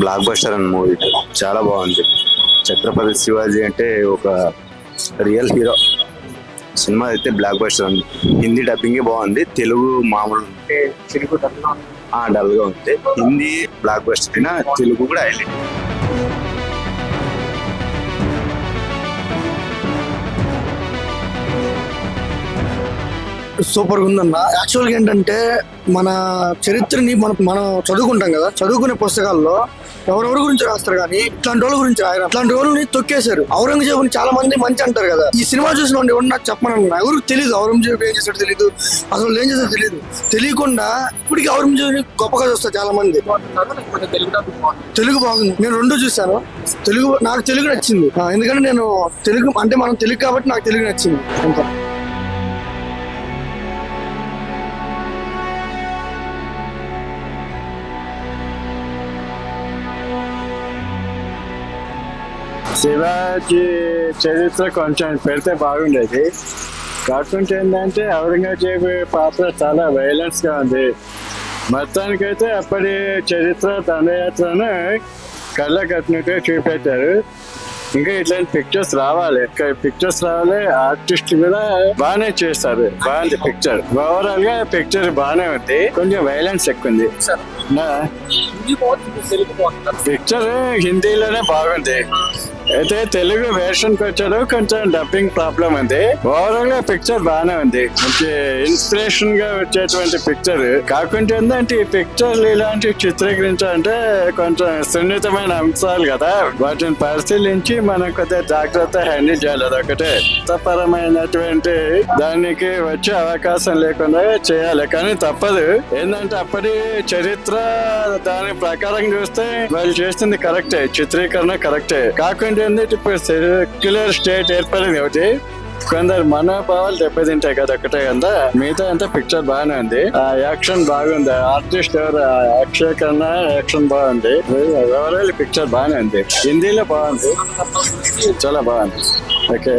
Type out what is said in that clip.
Block buster అన్న movie చాలా బాగుంది. ఛత్రపతి శివాజీ అంటే ఒక రియల్ హీరో సినిమా అయితే బ్లాక్ బస్టర్ ఉంది. హిందీ డబ్బింగ్ బాగుంది. తెలుగు మామూలు అంటే తెలుగు డబ్బులు ఆ, డల్గా ఉంది. హిందీ బ్లాక్ బస్టర్ అయినా తెలుగు కూడా హైలైట్. సూపర్ ఉందన్న. యాక్చువల్గా ఏంటంటే మన చరిత్రని మనం మనం చదువుకుంటాం కదా చదువుకునే పుస్తకాల్లో ఎవరెవరి గురించి రాస్తారు కానీ ఇట్లాంటి వాళ్ళ గురించి రాయరు. అట్లాంటి వాళ్ళని తొక్కేశారు. ఔరంగజేబుని చాలా మంది మంచి అంటారు కదా. ఈ సినిమా చూసిన వాడిని ఎవరు నాకు చెప్పనన్నా? ఎవరికి తెలియదు ఔరంగజేబు ఏం చేశాడు తెలియదు అసలు ఏం చేశాడు తెలియదు తెలియకుండా ఇప్పటికి ఔరంగజేబుని గొప్పగా చూస్తారు చాలా మంది తెలుగు బాగుంది. నేను రెండు చూశాను. తెలుగు నాకు తెలుగు నచ్చింది. ఎందుకంటే నేను తెలుగు అంటే మనం తెలుగు కాబట్టి నాకు తెలుగు నచ్చింది. అంతా. శివాజీ చరిత్ర కొంచెం పెడితే బాగుండేది. కాకుంటే ఏంటంటే ఔరంగజేబు పాత్ర చాలా వైలెన్స్గా ఉంది. మొత్తానికైతే అప్పటి చరిత్ర దండయాత్రను కళ్ళ కట్టినట్టుగా చూపెట్టారు. ఇంకా ఇట్లాంటి పిక్చర్స్ రావాలి. పిక్చర్స్ రావాలి. ఆర్టిస్ట్ కూడా బాగానే చేస్తారు. బాగుంది పిక్చర్ ఓవరాల్గా పిక్చర్ బాగానే ఉంది. కొంచెం వైలెన్స్ ఎక్కువ ఉంది. పిక్చర్ హిందీలోనే బాగుంది. అయితే తెలుగు వేషన్కి వచ్చాడు. కొంచెం డబ్బింగ్ ప్రాబ్లం ఉంది. ఓవరాల్గా పిక్చర్ బాగానే ఉంది. మంచి ఇన్స్పిరేషన్గా వచ్చేటువంటి పిక్చర్ కాకుంటే ఏంటంటే ఈ పిక్చర్ ఇలాంటి చిత్రీకరించాలంటే కొంచెం సున్నితమైన అంశాలు కదా. వాటిని పరిశీలించి మనం కొద్దిగా జాగ్రత్త హ్యాండిల్ చేయాలి. అదొకటే. పరమైనటువంటి దానికి వచ్చే అవకాశం లేకుండా చేయాలి. కానీ తప్పదు. ఏంటంటే అప్పటి చరిత్ర దాని ప్రకారం చూస్తే వాళ్ళు చేస్తుంది కరెక్టే చిత్రీకరణ కరెక్టే కాకుండా ఏంటంటే ఇప్పుడు సెక్యులర్ స్టేట్ ఏర్పడింది ఒకటి. కొందరు మనోభావాలు దెబ్బతింటాయి కదా ఒకటే కదా. మిగతా అంతా పిక్చర్ బాగానే ఉంది. ఆ యాక్షన్ బాగుంది. ఆర్టిస్ట్ ఎవరు? అక్షయ్ కన్నా యాక్షన్ బాగుంది. ఓవరాల్ పిక్చర్ బాగానే ఉంది. హిందీలో బాగుంది. చాలా బాగుంది. ఓకే